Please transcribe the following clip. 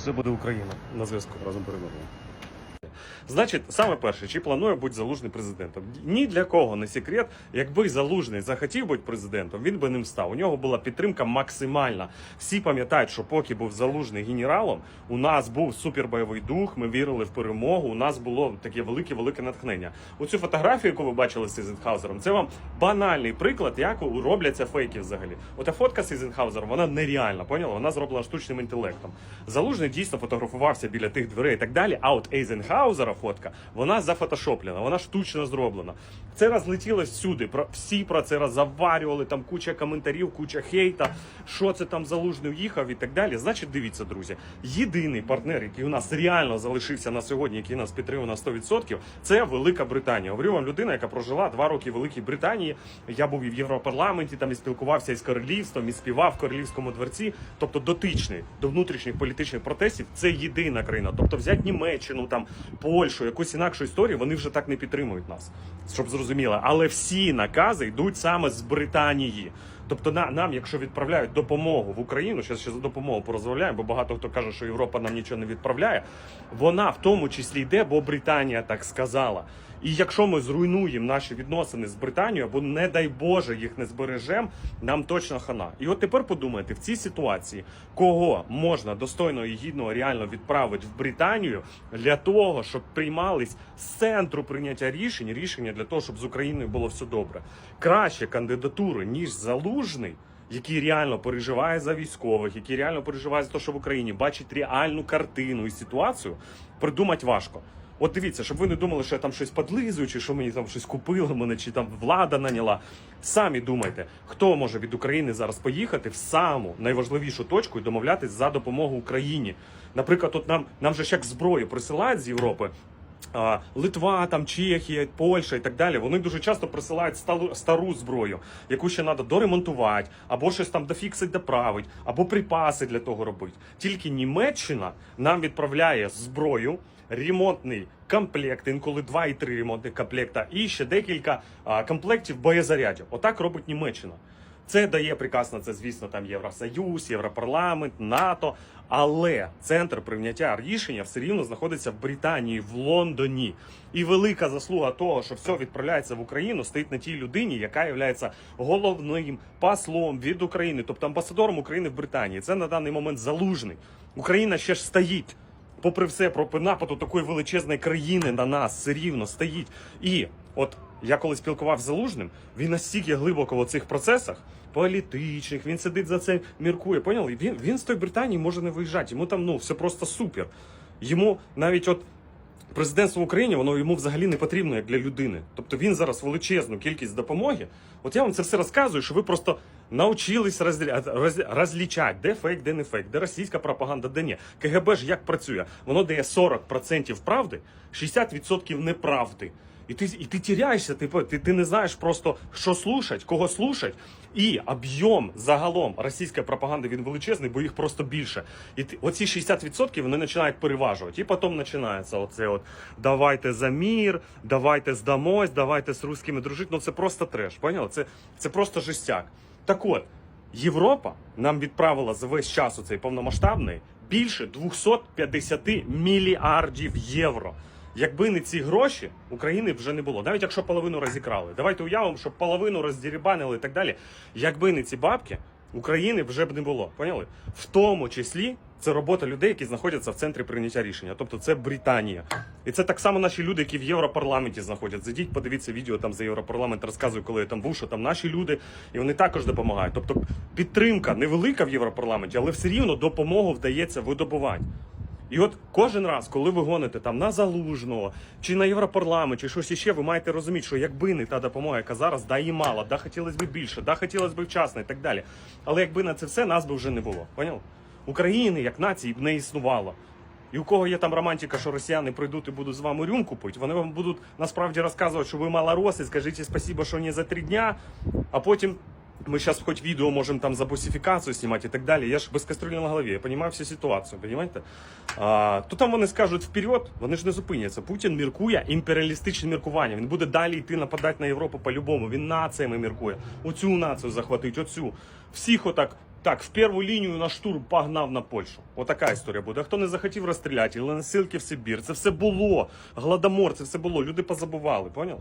Все буде Україна на зв'язку. Разом переможемо. Значить, саме перше, чи планує бути залужний президентом? Ні для кого не секрет. Якби залужний захотів бути президентом, він би ним став. У нього була підтримка максимальна. Всі пам'ятають, що поки був залужний генералом, у нас був супербойовий дух. Ми вірили в перемогу. У нас було таке велике велике натхнення. Оцю фотографію, яку ви бачили з Ізенхаузером, це вам банальний приклад, як робляться фейки взагалі. Ота фотка з Ізенхаузером, вона нереальна, поняла? Вона зроблена штучним інтелектом. Залужний дійсно фотографувався біля тих дверей і так далі. А от Ейзенхаузера фотка, вона зафотошоплена, вона штучно зроблена. Це розлетілось всюди. Про всі про це роззаварювали. Там куча коментарів, куча хейта. Що це там залужний уїхав і так далі. Значить, дивіться, друзі. Єдиний партнер, який у нас реально залишився на сьогодні, який нас підтримує на 100%, це Велика Британія. Говорю вам людина, яка прожила два роки в Великій Британії. Я був і в Європарламенті, там і спілкувався із королівством, і співав в королівському дворці. Тобто дотичний до внутрішніх політичних протестів. Це єдина країна. Тобто взяти Німеччину, там Польщу, якусь інакшу історію, вони вже так не підтримують нас, щоб зрозуміло. Але всі накази йдуть саме з Британії. Тобто на, нам, якщо відправляють допомогу в Україну, зараз ще за допомогу порозмовляємо, бо багато хто каже, що Європа нам нічого не відправляє. Вона в тому числі йде, бо Британія так сказала. І якщо ми зруйнуємо наші відносини з Британією, або не дай Боже їх не збережемо, нам точно хана. І от тепер подумайте, в цій ситуації кого можна достойно і гідно реально відправити в Британію для того, щоб приймались з центру прийняття рішень, рішення для того, щоб з Україною було все добре. Краще кандидатури, ніж залужний. Який реально переживає за військових, який реально переживає за те, що в Україні бачить реальну картину і ситуацію, придумати важко. От дивіться, щоб ви не думали, що я там щось подлизую, чи що мені там щось купили мене, чи там влада наняла. Самі думайте, хто може від України зараз поїхати в саму найважливішу точку і домовлятись за допомогу Україні. Наприклад, от нам нам же як зброю присилають з Європи. Литва, там Чехія, Польща і так далі. Вони дуже часто присилають сталу- стару зброю, яку ще треба доремонтувати, або щось там дофіксить, доправить, або припаси для того робити. Тільки Німеччина нам відправляє зброю, ремонтний комплект, інколи два і три ремонтних комплекта, і ще декілька комплектів боєзарядів. Отак робить Німеччина. Це дає приказ на це, звісно, там Євросоюз, Європарламент, НАТО. Але центр прийняття рішення все рівно знаходиться в Британії, в Лондоні. І велика заслуга того, що все відправляється в Україну, стоїть на тій людині, яка є головним послом від України, тобто амбасадором України в Британії. Це на даний момент залужний. Україна ще ж стоїть. Попри все, про нападу такої величезної країни на нас все рівно стоїть. І от я коли спілкувався з залужним, він настільки глибоко в цих процесах політичних, він сидить за це, міркує. Поняли? Він, він з тої Британії може не виїжджати. Йому там ну все просто супер. Йому навіть от президентство в Україні, воно йому взагалі не потрібно як для людини. Тобто він зараз величезну кількість допомоги. От я вам це все розказую, що ви просто навчились розлічати, де фейк, де не фейк, де російська пропаганда, де ні. КГБ ж як працює? Воно дає 40% правди, 60% неправди. І ти, і ти тіряєшся, ти, ти, ти не знаєш просто, що слушать, кого слушать. І об'єм загалом російської пропаганди він величезний, бо їх просто більше. І ти, оці 60% вони починають переважувати. І потім починається оце от давайте за мір, давайте здамось, давайте з русскими дружити. Ну це просто треш. Поняли? Це, це просто жестяк. Так от, Європа нам відправила за весь час у цей повномасштабний більше 250 мільярдів євро. Якби не ці гроші, України вже не було. Навіть якщо половину розікрали. Давайте уявимо, що половину роздірібанили і так далі. Якби не ці бабки, України вже б не було. Поняли? В тому числі це робота людей, які знаходяться в центрі прийняття рішення. Тобто це Британія. І це так само наші люди, які в Європарламенті знаходяться. Зайдіть, подивіться відео там за Європарламент, розказую, коли я там був, що там наші люди, і вони також допомагають. Тобто підтримка невелика в Європарламенті, але все рівно допомогу вдається видобувати. І от кожен раз, коли ви гоните там на залужного чи на Європарламент, чи щось іще, ви маєте розуміти, що якби не та допомога, яка зараз, да і мало, да хотілося б більше, да хотілося б вчасно і так далі. Але якби на це все, нас би вже не було. Поняв? України як нації б не існувало. І у кого є там романтика, що росіяни прийдуть і будуть з вами рюмку пити, вони вам будуть насправді розказувати, що ви малороси, скажіть спасибо, що не за три дня, а потім ми зараз хоч відео можемо там за босифікацію знімати і так далі. Я ж без кастрюлі на голові, я розумію всю ситуацію, розумієте? А, то там вони скажуть вперед, вони ж не зупиняться. Путін міркує імперіалістичне міркування. Він буде далі йти нападати на Європу по-любому. Він націями міркує. Оцю націю захватить, оцю. Всіх отак Так, в першу лінію на штурм погнав на Польщу. Отака історія буде. А хто не захотів розстріляти, але насилки в Сибір, це все було. Гладомор, це все було. Люди позабували, поняли?